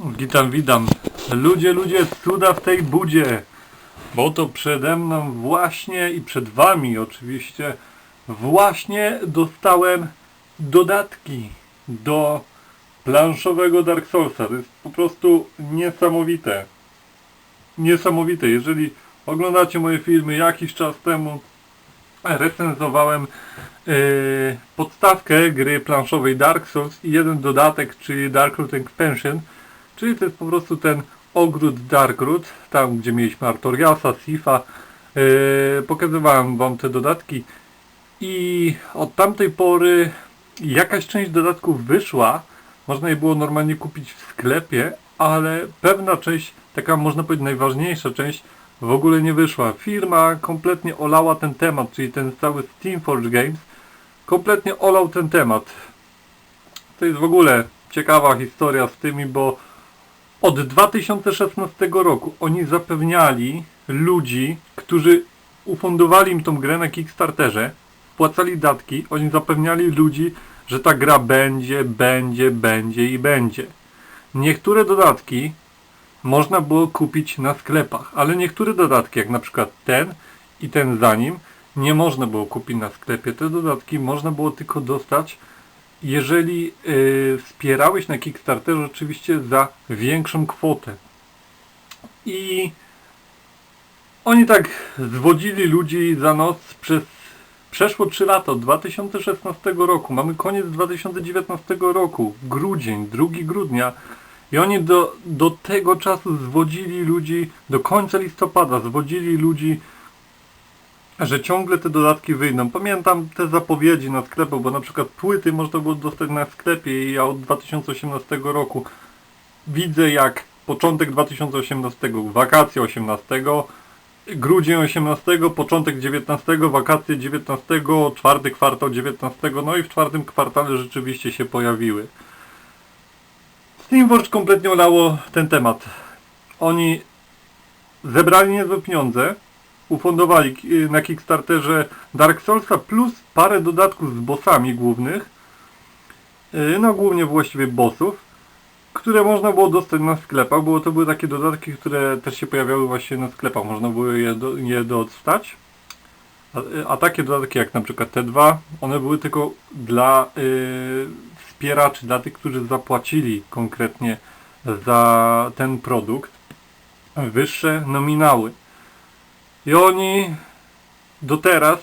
Witam, witam. Ludzie, ludzie, cuda w tej budzie. Bo to przede mną właśnie i przed wami oczywiście właśnie dostałem dodatki do planszowego Dark Soulsa. To jest po prostu niesamowite. Niesamowite. Jeżeli oglądacie moje filmy jakiś czas temu, recenzowałem yy, podstawkę gry planszowej Dark Souls i jeden dodatek, czyli Darkroot Expansion, czyli to jest po prostu ten ogród Darkroot, tam gdzie mieliśmy Artoriasa, Sifa. Yy, pokazywałem wam te dodatki i od tamtej pory jakaś część dodatków wyszła, można je było normalnie kupić w sklepie, ale pewna część, taka można powiedzieć najważniejsza część, w ogóle nie wyszła. Firma kompletnie olała ten temat, czyli ten cały Steamforge Games, kompletnie olał ten temat. To jest w ogóle ciekawa historia z tymi, bo od 2016 roku oni zapewniali ludzi, którzy ufundowali im tą grę na Kickstarterze, wpłacali datki, oni zapewniali ludzi, że ta gra będzie, będzie, będzie i będzie. Niektóre dodatki można było kupić na sklepach, ale niektóre dodatki, jak na przykład ten i ten za nim, nie można było kupić na sklepie. Te dodatki można było tylko dostać, jeżeli yy, wspierałeś na Kickstarterze oczywiście za większą kwotę. I oni tak zwodzili ludzi za noc przez przeszło 3 lata, od 2016 roku. Mamy koniec 2019 roku, grudzień, 2 grudnia. I oni do, do tego czasu zwodzili ludzi, do końca listopada zwodzili ludzi, że ciągle te dodatki wyjdą. Pamiętam te zapowiedzi na sklepach, bo na przykład płyty można było dostać na sklepie i ja od 2018 roku widzę jak początek 2018, wakacje 18, grudzień 18, początek 19, wakacje 19, czwarty kwartał 19, no i w czwartym kwartale rzeczywiście się pojawiły. Steamforge kompletnie olało ten temat. Oni zebrali niezłe pieniądze, ufundowali ki- na Kickstarterze Dark Soulsa plus parę dodatków z bossami głównych, yy, no głównie właściwie bossów, które można było dostać na sklepach, bo to były takie dodatki, które też się pojawiały właśnie na sklepach, można było je, do, je dostać. A, a takie dodatki jak na przykład te dwa, one były tylko dla yy, wspieraczy, dla tych, którzy zapłacili konkretnie za ten produkt wyższe nominały. I oni do teraz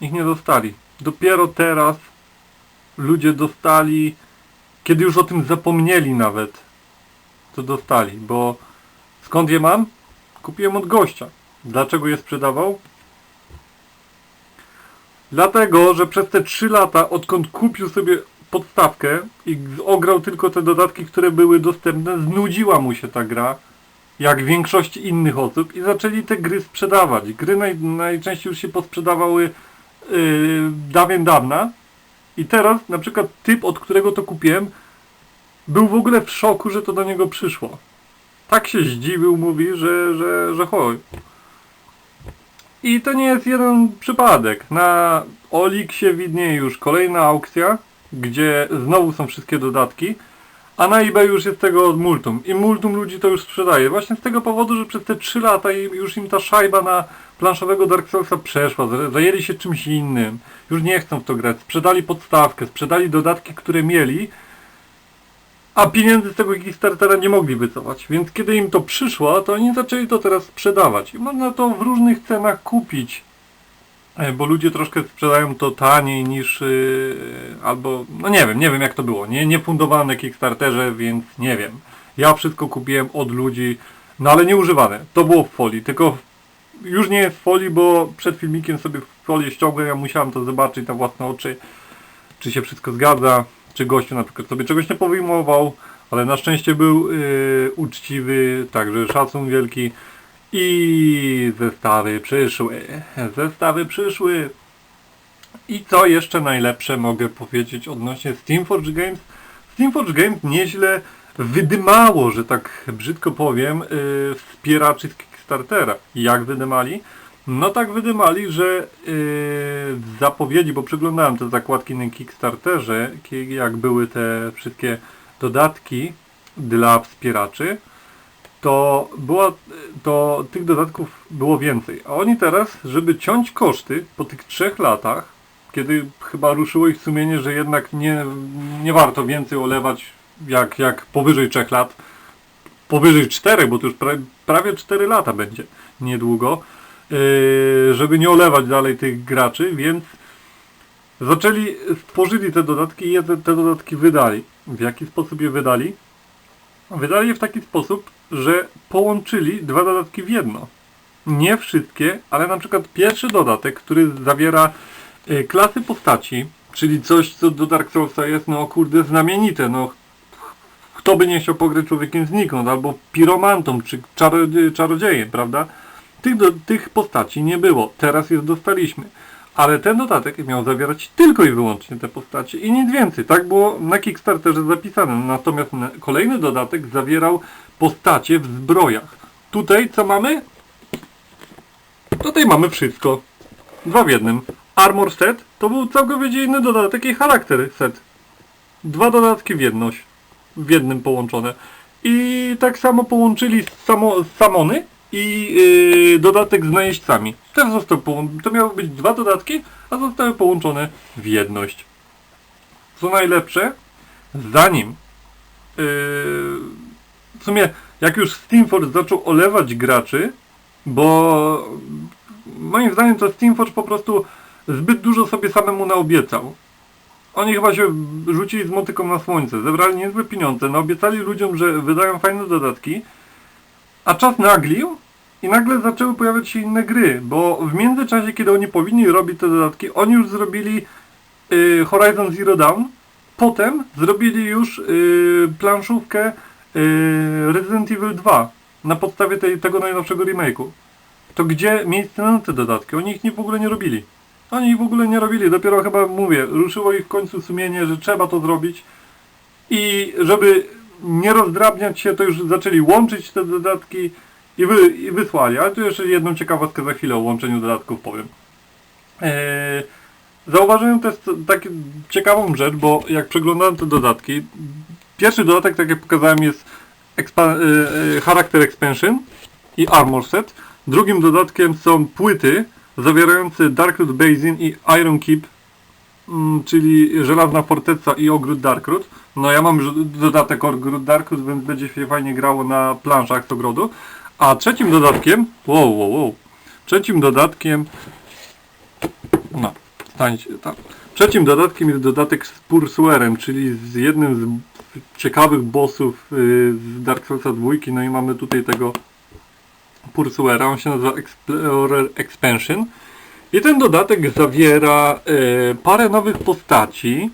ich nie dostali. Dopiero teraz ludzie dostali, kiedy już o tym zapomnieli nawet, to dostali, bo skąd je mam? Kupiłem od gościa. Dlaczego je sprzedawał? Dlatego, że przez te 3 lata, odkąd kupił sobie podstawkę i ograł tylko te dodatki, które były dostępne, znudziła mu się ta gra, jak większości innych osób i zaczęli te gry sprzedawać. Gry naj, najczęściej już się posprzedawały yy, dawien dawna i teraz na przykład typ, od którego to kupiłem, był w ogóle w szoku, że to do niego przyszło. Tak się zdziwił, mówi, że, że, że chodź. I to nie jest jeden przypadek. Na Oliksie widnieje już kolejna aukcja, gdzie znowu są wszystkie dodatki, a na eBay już jest tego od multum. I multum ludzi to już sprzedaje. Właśnie z tego powodu, że przez te 3 lata już im ta szajba na planszowego Dark Soulsa przeszła. Zaj- Zajęli się czymś innym. Już nie chcą w to grać. Sprzedali podstawkę, sprzedali dodatki, które mieli, a pieniędzy z tego Kickstartera nie mogli wycofać. Więc kiedy im to przyszło, to oni zaczęli to teraz sprzedawać. I można to w różnych cenach kupić. E, Bo ludzie troszkę sprzedają to taniej niż yy, albo no nie wiem, nie wiem jak to było. Nie, nie fundowałem na Kickstarterze, więc nie wiem. Ja wszystko kupiłem od ludzi, no ale nie używane. To było w folii, tylko już nie w folii, bo przed filmikiem sobie folię ściągłem, ja musiałem to zobaczyć na własne oczy, czy się wszystko zgadza, czy gościu na przykład sobie czegoś nie powyjmował, ale na szczęście był yy, uczciwy, także szacun wielki. I zestawy przyszły. Zestawy przyszły. I co jeszcze najlepsze mogę powiedzieć odnośnie Steamforge Games? Steamforge Games nieźle wydymało, że tak brzydko powiem, yy, wspieraczy z Kickstartera. Jak wydymali? No tak wydymali, że yy, w zapowiedzi, bo przeglądałem te zakładki na Kickstarterze, jak były te wszystkie dodatki, dla wspieraczy, to, była, to tych dodatków było więcej. A oni teraz, żeby ciąć koszty po tych trzech latach, kiedy chyba ruszyło ich sumienie, że jednak nie, nie warto więcej olewać jak, jak powyżej trzech lat, powyżej czterech, bo to już pra, prawie 4 lata będzie niedługo, yy, żeby nie olewać dalej tych graczy, więc zaczęli, stworzyli te dodatki i te, te dodatki wydali. W jaki sposób je wydali? Wydali je w taki sposób, że połączyli dwa dodatki w jedno. Nie wszystkie, ale na przykład pierwszy dodatek, który zawiera y, klasy postaci, czyli coś, co do Dark Soulsa jest, no kurde, znamienite, no kto by nie chciał pograć człowiekiem znikąd, albo piromantą, czy czaro- czarodziejem, prawda? Tych, do, tych postaci nie było, teraz je dostaliśmy. Ale ten dodatek miał zawierać tylko i wyłącznie te postacie i nic więcej. Tak było na Kickstarterze zapisane. Natomiast na- kolejny dodatek zawierał postacie w zbrojach. Tutaj co mamy? Tutaj mamy wszystko. Dwa w jednym. Armor set to był całkowicie inny dodatek i charakter set. Dwa dodatki w jedność. W jednym połączone. I tak samo połączyli samo, samony i yy, dodatek z najeźdźcami. Też został to miały być dwa dodatki, a zostały połączone w jedność. Co najlepsze, zanim yy, w sumie jak już Steamforge zaczął olewać graczy, bo moim zdaniem to Steamforge po prostu zbyt dużo sobie samemu naobiecał. Oni chyba się rzucili z motyką na słońce, zebrali niezłe pieniądze, naobiecali ludziom, że wydają fajne dodatki, a czas naglił i nagle zaczęły pojawiać się inne gry, bo w międzyczasie, kiedy oni powinni robić te dodatki, oni już zrobili y, Horizon Zero Dawn, potem zrobili już y, planszówkę y, Resident Evil 2 na podstawie tej, tego najnowszego remake'u. To gdzie miejsce na te dodatki? Oni ich nie, w ogóle nie robili. Oni ich w ogóle nie robili, dopiero chyba mówię, ruszyło ich w końcu sumienie, że trzeba to zrobić i żeby nie rozdrabniać się, to już zaczęli łączyć te dodatki i, wy, i wysłali. Ale tu jeszcze jedną ciekawostkę za chwilę o łączeniu dodatków powiem. Eee, zauważyłem też taką ciekawą rzecz, bo jak przeglądałem te dodatki, pierwszy dodatek, tak jak pokazałem, jest expa- e, e, charakter expansion i armor set. Drugim dodatkiem są płyty zawierające Darkroot Basin i Iron Keep, mm, czyli Żelazna Forteca i Ogród Darkroot. No ja mam już dodatek Ogród Darkroot, więc będzie się fajnie grało na planszach z ogrodu. A trzecim dodatkiem, wow, wow, wow, trzecim dodatkiem, no, stańcie tam. Trzecim dodatkiem jest dodatek z Pursuerem, czyli z jednym z ciekawych bossów yy, z Dark Soulsa 2, no i mamy tutaj tego Pursuera, on się nazywa Explorer Expansion. I ten dodatek zawiera e, parę nowych postaci.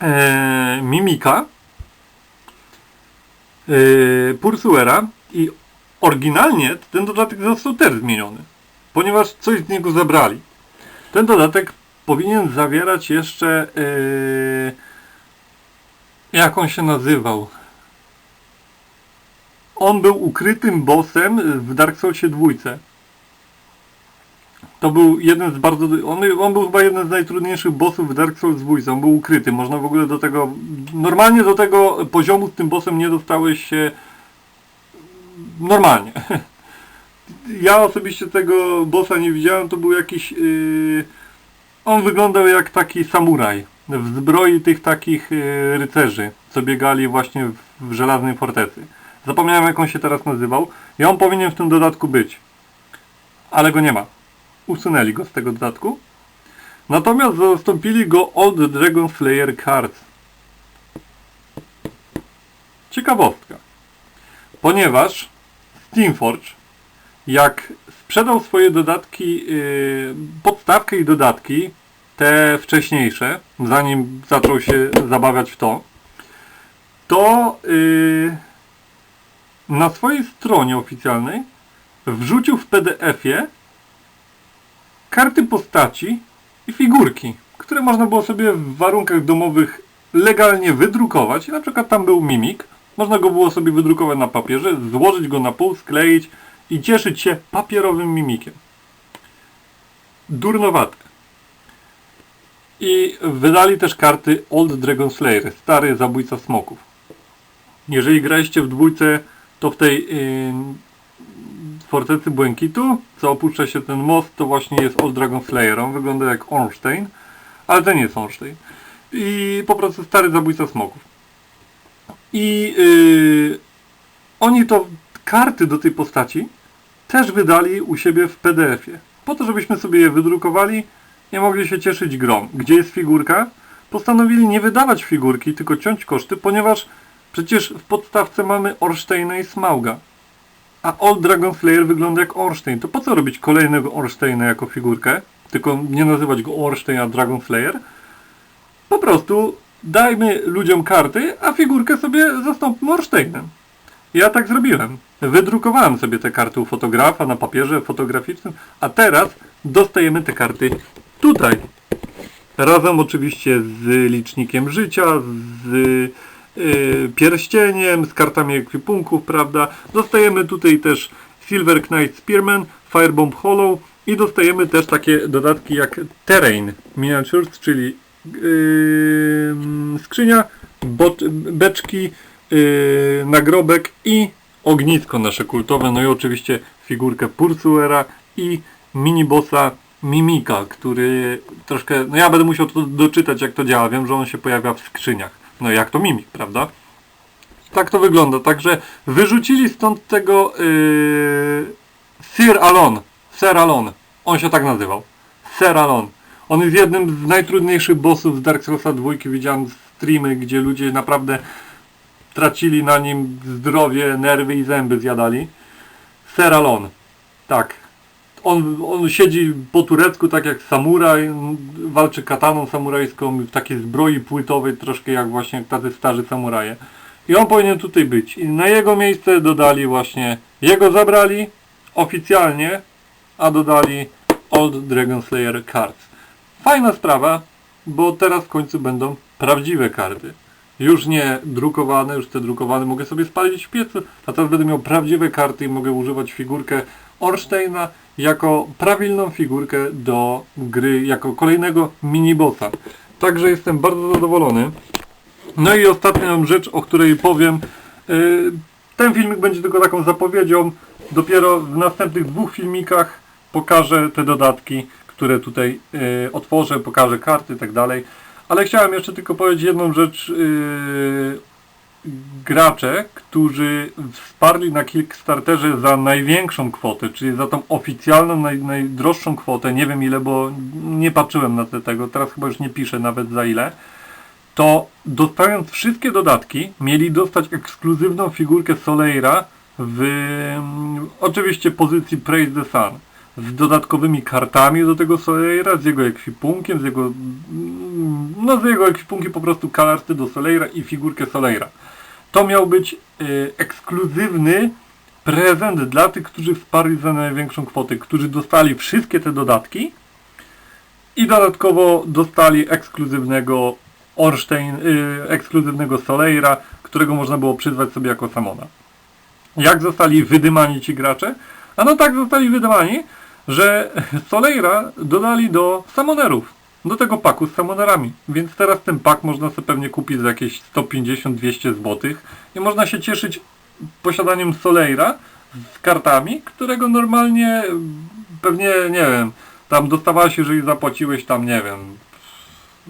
E, Mimika, e, Pursuera i oryginalnie ten dodatek został też zmieniony, ponieważ coś z niego zabrali. Ten dodatek powinien zawierać jeszcze e, jak on się nazywał? On był ukrytym bossem w Dark Soulsie 2. To był jeden z bardzo... On, on był chyba jeden z najtrudniejszych bossów w Dark Souls 2. On był ukryty. Można w ogóle do tego... Normalnie do tego poziomu z tym bossem nie dostałeś się... Normalnie. Ja osobiście tego bossa nie widziałem. To był jakiś... Yy... On wyglądał jak taki samuraj. W zbroi tych takich yy, rycerzy, co biegali właśnie w, w żelaznej fortecy. Zapomniałem jak on się teraz nazywał. I on powinien w tym dodatku być. Ale go nie ma. Usunęli go z tego dodatku. Natomiast zastąpili go Old Dragon Slayer Cards. Ciekawostka. Ponieważ Steamforge jak sprzedał swoje dodatki, yy, podstawkę i dodatki, te wcześniejsze, zanim zaczął się zabawiać w to, to yy, na swojej stronie oficjalnej wrzucił w PDF-ie karty postaci i figurki, które można było sobie w warunkach domowych legalnie wydrukować. Na przykład tam był mimik, można go było sobie wydrukować na papierze, złożyć go na pół, skleić i cieszyć się papierowym mimikiem. Durnowate. I wydali też karty Old Dragon Slayer, stary zabójca smoków. Jeżeli graliście w dwójce, to w tej yy, Fortecy Błękitu, co opuszcza się ten most, to właśnie jest Old Dragon Slayer. On wygląda jak Ornstein, ale to nie jest Ornstein. I po prostu stary zabójca smoków. I yy, oni to karty do tej postaci też wydali u siebie w PDF-ie. Po to, żebyśmy sobie je wydrukowali i mogli się cieszyć grą. Gdzie jest figurka? Postanowili nie wydawać figurki, tylko ciąć koszty, ponieważ przecież w podstawce mamy Orsteina i Smauga. A Old Dragon Slayer wygląda jak Orstein. To po co robić kolejnego Orsteina jako figurkę? Tylko nie nazywać go Orstein, a Dragon Slayer? Po prostu dajmy ludziom karty, a figurkę sobie zastąpmy Orsteinem. Ja tak zrobiłem. Wydrukowałem sobie te karty u fotografa na papierze fotograficznym, a teraz dostajemy te karty tutaj. Razem oczywiście z licznikiem życia, z yy, pierścieniem, z kartami ekwipunków, prawda? Dostajemy tutaj też Silver Knight Spearman, Firebomb Hollow i dostajemy też takie dodatki jak Terrain Miniatures, czyli yy, skrzynia, beczki, yy, nagrobek i ognisko nasze kultowe, no i oczywiście figurkę Pursuera i minibossa Mimika, który troszkę, no ja będę musiał to doczytać jak to działa, wiem, że on się pojawia w skrzyniach, no jak to Mimik, prawda? Tak to wygląda, także wyrzucili stąd tego yy, Sir Alon, Sir Alon, on się tak nazywał, Sir Alon. On jest jednym z najtrudniejszych bossów z Dark Soulsa 2, widziałem streamy, gdzie ludzie naprawdę tracili na nim zdrowie, nerwy i zęby zjadali. Seralon. Tak. On, on siedzi po turecku tak jak samuraj, walczy kataną samurajską w takiej zbroi płytowej, troszkę jak właśnie tacy starzy samuraje. I on powinien tutaj być. I na jego miejsce dodali właśnie, jego zabrali oficjalnie, a dodali Old Dragon Slayer Cards. Fajna sprawa, bo teraz w końcu będą prawdziwe karty już nie drukowane, już te drukowane mogę sobie spalić w piecu, a teraz będę miał prawdziwe karty i mogę używać figurkę Orsteina jako prawilną figurkę do gry, jako kolejnego minibossa. Także jestem bardzo zadowolony. No i ostatnią rzecz, o której powiem, yy, ten filmik będzie tylko taką zapowiedzią, dopiero w następnych dwóch filmikach pokażę te dodatki, które tutaj yy, otworzę, pokażę karty i tak dalej. Ale chciałem jeszcze tylko powiedzieć jedną rzecz. Yy, gracze, którzy wsparli na Kickstarterze za największą kwotę, czyli za tą oficjalną, naj, najdroższą kwotę, nie wiem ile, bo nie patrzyłem na te, tego, teraz chyba już nie piszę nawet za ile, to dostając wszystkie dodatki, mieli dostać ekskluzywną figurkę Soleira w oczywiście pozycji Praise the Sun z dodatkowymi kartami do tego Soleira, z jego ekwipunkiem, z jego no z jego ekwipunki po prostu karty do Soleira i figurkę Soleira. To miał być y, ekskluzywny prezent dla tych, którzy wsparli za największą kwotę, którzy dostali wszystkie te dodatki i dodatkowo dostali ekskluzywnego Orstein, y, ekskluzywnego Soleira, którego można było przyzwać sobie jako Samona. Jak zostali wydymani ci gracze? A no tak zostali wydymani, że Soleira dodali do Samonerów, do tego paku z Samonerami. Więc teraz ten pak można sobie pewnie kupić za jakieś 150-200 zł i można się cieszyć posiadaniem Soleira z kartami, którego normalnie pewnie, nie wiem, tam dostawałeś, jeżeli zapłaciłeś tam, nie wiem,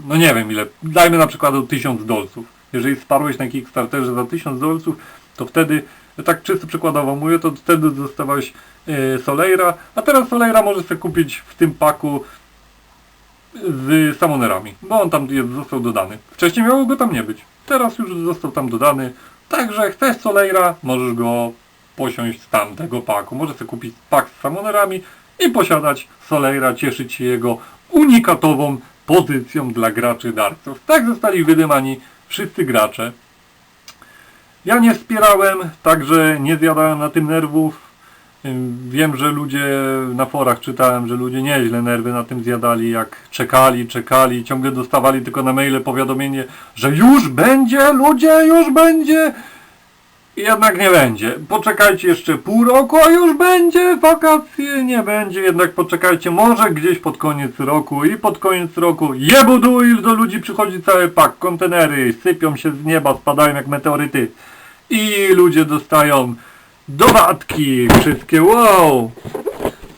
no nie wiem ile, dajmy na przykład 1000 dolców. Jeżeli sparłeś na Kickstarterze za 1000 dolców, to wtedy tak czysto przykładowo mówię, to wtedy dostawałeś e, Soleira, a teraz Soleira możesz sobie kupić w tym paku z Samonerami, bo on tam jest, został dodany. Wcześniej miało go tam nie być, teraz już został tam dodany, także chcesz Soleira, możesz go posiąść z tamtego paku. Możesz sobie kupić pak z Samonerami i posiadać Soleira, cieszyć się jego unikatową pozycją dla graczy Darksów. Tak zostali wydymani wszyscy gracze. Ja nie wspierałem, także nie zjadałem na tym nerwów. Wiem, że ludzie na forach czytałem, że ludzie nieźle nerwy na tym zjadali, jak czekali, czekali, ciągle dostawali tylko na maile powiadomienie, że już będzie, ludzie, już będzie. Jednak nie będzie. Poczekajcie jeszcze pół roku, a już będzie, wakacje nie będzie, jednak poczekajcie, może gdzieś pod koniec roku i pod koniec roku jebudu już do ludzi przychodzi cały pak, kontenery sypią się z nieba, spadają jak meteoryty. I ludzie dostają dodatki wszystkie, wow!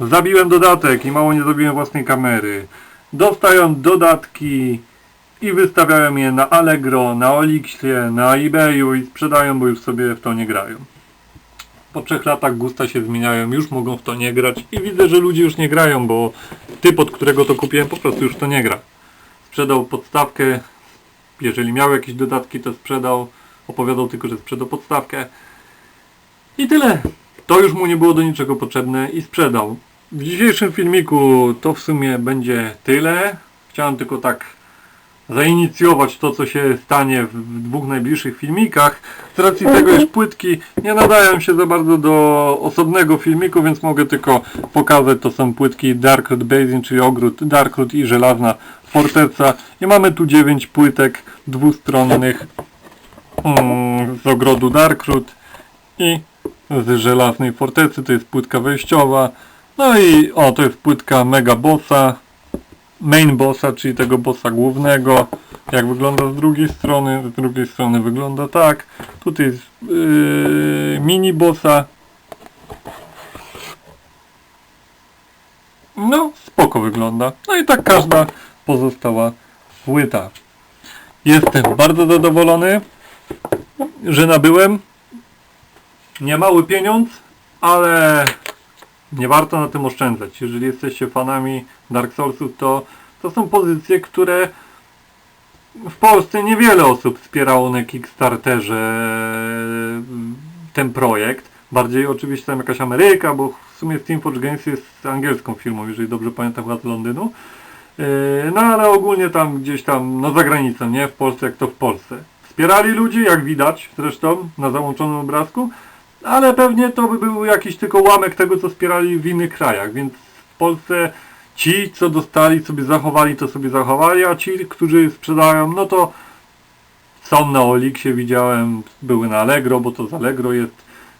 Zabiłem dodatek i mało nie zabiłem własnej kamery. Dostają dodatki i wystawiają je na Allegro, na Olixie, na eBayu i sprzedają, bo już sobie w to nie grają. Po trzech latach gusta się zmieniają, już mogą w to nie grać i widzę, że ludzie już nie grają, bo typ, od którego to kupiłem, po prostu już to nie gra. Sprzedał podstawkę, jeżeli miał jakieś dodatki, to sprzedał, opowiadał tylko, że sprzedał podstawkę. I tyle. To już mu nie było do niczego potrzebne i sprzedał. W dzisiejszym filmiku to w sumie będzie tyle. Chciałem tylko tak zainicjować to, co się stanie w, dwóch najbliższych filmikach. Z racji tego, iż płytki nie nadają się za bardzo do osobnego filmiku, więc mogę tylko pokazać, to są płytki Darkroot Basin, czyli ogród Darkroot i żelazna forteca. I mamy tu 9 płytek dwustronnych mm, z ogrodu Darkroot i z żelaznej fortecy, to jest płytka wejściowa. No i o, to jest płytka Mega Bossa, main bossa, czyli tego bossa głównego. Jak wygląda z drugiej strony? Z drugiej strony wygląda tak. Tutaj jest yy, mini bossa. No, spoko wygląda. No i tak każda pozostała płyta. Jestem bardzo zadowolony, że nabyłem niemały pieniądz, ale nie warto na tym oszczędzać. Jeżeli jesteście fanami Dark Soulsów, to to są pozycje, które w Polsce niewiele osób wspierało na Kickstarterze ten projekt. Bardziej oczywiście tam jakaś Ameryka, bo w sumie Steamforge Games jest angielską firmą, jeżeli dobrze pamiętam, chyba z Londynu. Yy, No ale ogólnie tam gdzieś tam, no za granicą, nie? W Polsce jak to w Polsce. Wspierali ludzi, jak widać zresztą na załączonym obrazku, ale pewnie to by był jakiś tylko ułamek tego, co wspierali w innych krajach, więc w Polsce ci, co dostali, sobie zachowali, to sobie zachowali, a ci, którzy sprzedają, no to są na Olixie, widziałem, były na Allegro, bo to z Allegro jest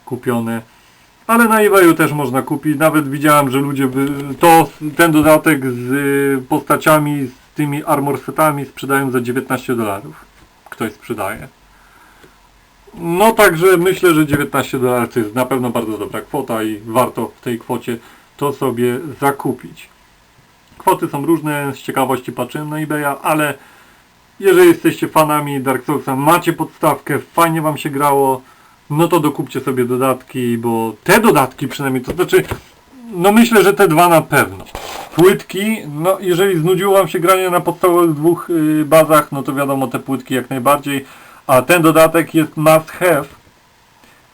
kupione. Ale na eBayu też można kupić. Nawet widziałem, że ludzie to ten dodatek z y, postaciami, z tymi armor setami sprzedają za 19 dolarów. Ktoś sprzedaje. No także myślę, że 19 dolarów to jest na pewno bardzo dobra kwota i warto w tej kwocie to sobie zakupić. Kwoty są różne, z ciekawości patrzyłem na eBaya, ale jeżeli jesteście fanami Dark Soulsa, macie podstawkę, fajnie wam się grało, no to dokupcie sobie dodatki, bo te dodatki przynajmniej, to znaczy, no myślę, że te dwa na pewno. Płytki, no jeżeli znudziło wam się granie na podstawowych dwóch y, bazach, no to wiadomo, te płytki jak najbardziej, a ten dodatek jest must have.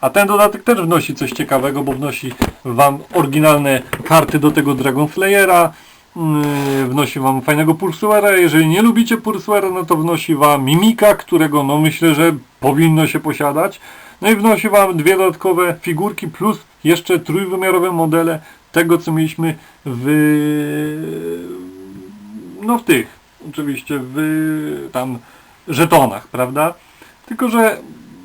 A ten dodatek też wnosi coś ciekawego, bo wnosi wam oryginalne karty do tego Dragon Slayera, yy, wnosi wam fajnego Pursuera, jeżeli nie lubicie Pursuera, no to wnosi wam Mimika, którego no myślę, że powinno się posiadać. No i wnosi wam dwie dodatkowe figurki plus jeszcze trójwymiarowe modele tego, co mieliśmy w no w tych, oczywiście w tam żetonach, prawda? Tylko, że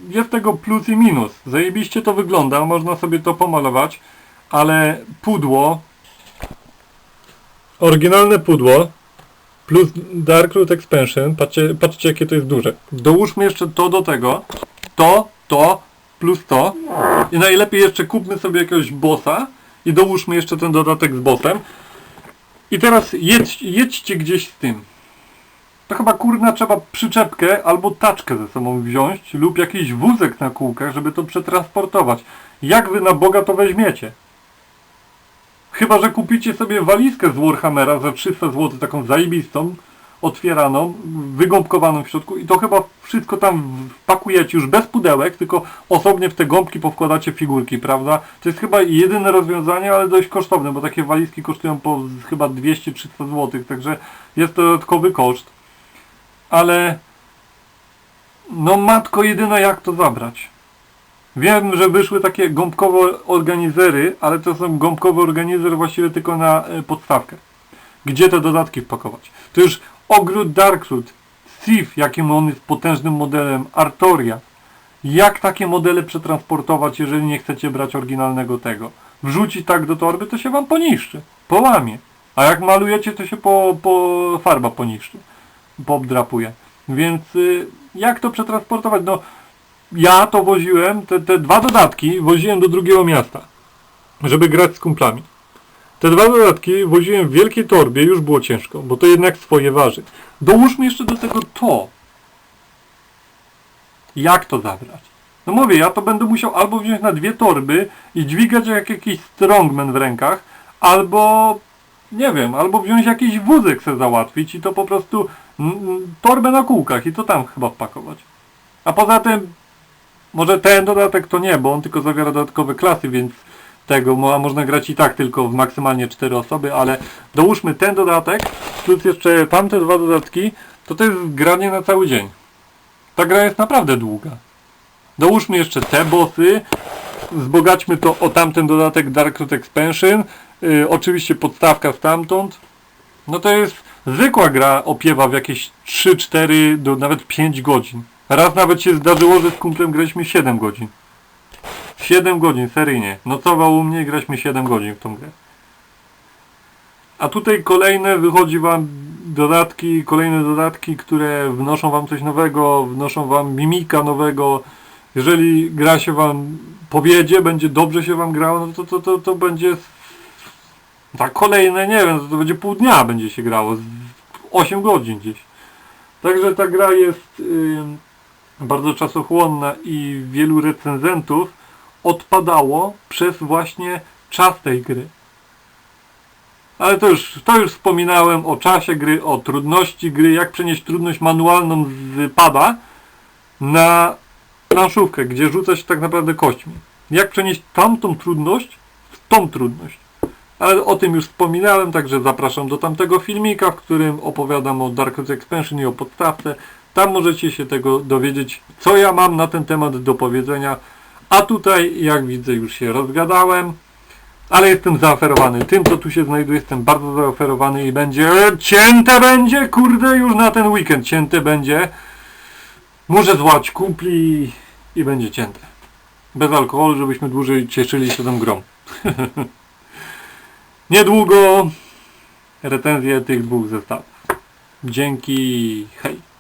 jest tego plus i minus. Zajebiście to wygląda, można sobie to pomalować, ale pudło, oryginalne pudło plus Dark Root Expansion, patrzcie, patrzcie jakie to jest duże. Dołóżmy jeszcze to do tego, to, to, plus to i najlepiej jeszcze kupmy sobie jakiegoś bossa i dołóżmy jeszcze ten dodatek z bossem i teraz jedź, jedźcie gdzieś z tym. To chyba kurna trzeba przyczepkę albo taczkę ze sobą wziąć lub jakiś wózek na kółkach, żeby to przetransportować. Jak wy na Boga to weźmiecie? Chyba, że kupicie sobie walizkę z Warhammera za 300 zł, taką zajebistą, otwieraną, wygąbkowaną w środku i to chyba wszystko tam wpakujecie już bez pudełek, tylko osobnie w te gąbki powkładacie figurki, prawda? To jest chyba jedyne rozwiązanie, ale dość kosztowne, bo takie walizki kosztują po chyba 200-300 zł, także jest to dodatkowy koszt. Ale no matko jedyna jak to zabrać? Wiem, że wyszły takie gąbkowe organizery, ale to są gąbkowy organizer właściwie tylko na e, podstawkę. Gdzie te dodatki wpakować? To już ogród Darkroot, Sif, jakim on jest potężnym modelem, Artoria. Jak takie modele przetransportować, jeżeli nie chcecie brać oryginalnego tego? Wrzucić tak do torby, to się wam poniszczy, połamie. A jak malujecie, to się po, po farba poniszczy, poobdrapuje. Więc y, jak to przetransportować? No ja to woziłem, te, te dwa dodatki woziłem do drugiego miasta, żeby grać z kumplami. Te dwa dodatki woziłem w wielkiej torbie, już było ciężko, bo to jednak swoje waży. Dołóżmy jeszcze do tego to. Jak to zabrać? No mówię, ja to będę musiał albo wziąć na dwie torby i dźwigać jak jakiś strongman w rękach, albo nie wiem, albo wziąć jakiś wózek sobie załatwić i to po prostu torbę na kółkach i to tam chyba wpakować. A poza tym, może ten dodatek to nie, bo on tylko zawiera dodatkowe klasy, więc tego a można grać i tak tylko w maksymalnie 4 osoby, ale dołóżmy ten dodatek, plus jeszcze tamte dwa dodatki, to to jest granie na cały dzień. Ta gra jest naprawdę długa. Dołóżmy jeszcze te bossy, wzbogaćmy to o tamten dodatek Dark Root Expansion, yy, oczywiście podstawka stamtąd. No to jest zwykła gra opiewa w jakieś 3-4 do nawet 5 godzin. Raz nawet się zdarzyło, że z kumplem graliśmy 7 godzin. 7 godzin, seryjnie. Nocował u mnie i graliśmy 7 godzin w tą grę. A tutaj kolejne wychodzi wam dodatki, kolejne dodatki, które wnoszą wam coś nowego, wnoszą wam mimika nowego. Jeżeli gra się wam powiedzie, będzie dobrze się wam grało, no to, to, to, to będzie tak kolejne, nie wiem, to będzie pół dnia będzie się grało, z 8 godzin gdzieś. Także ta gra jest ym, bardzo czasochłonna i wielu recenzentów odpadało przez właśnie czas tej gry. Ale to już, to już wspominałem o czasie gry, o trudności gry, jak przenieść trudność manualną z pada na planszówkę, gdzie rzuca się tak naprawdę kośćmi. Jak przenieść tamtą trudność w tą trudność. Ale o tym już wspominałem, także zapraszam do tamtego filmika, w którym opowiadam o Dark Expansion i o podstawce. Tam możecie się tego dowiedzieć, co ja mam na ten temat do powiedzenia. A tutaj, jak widzę, już się rozgadałem. Ale jestem zaoferowany. Tym, co tu się znajduje, jestem bardzo zaoferowany i będzie cięte będzie, kurde, już na ten weekend cięte będzie. Muszę złać kumpli i będzie cięte. Bez alkoholu, żebyśmy dłużej cieszyli się tą grą. Niedługo recenzję tych dwóch zestawów. Dzięki, hej.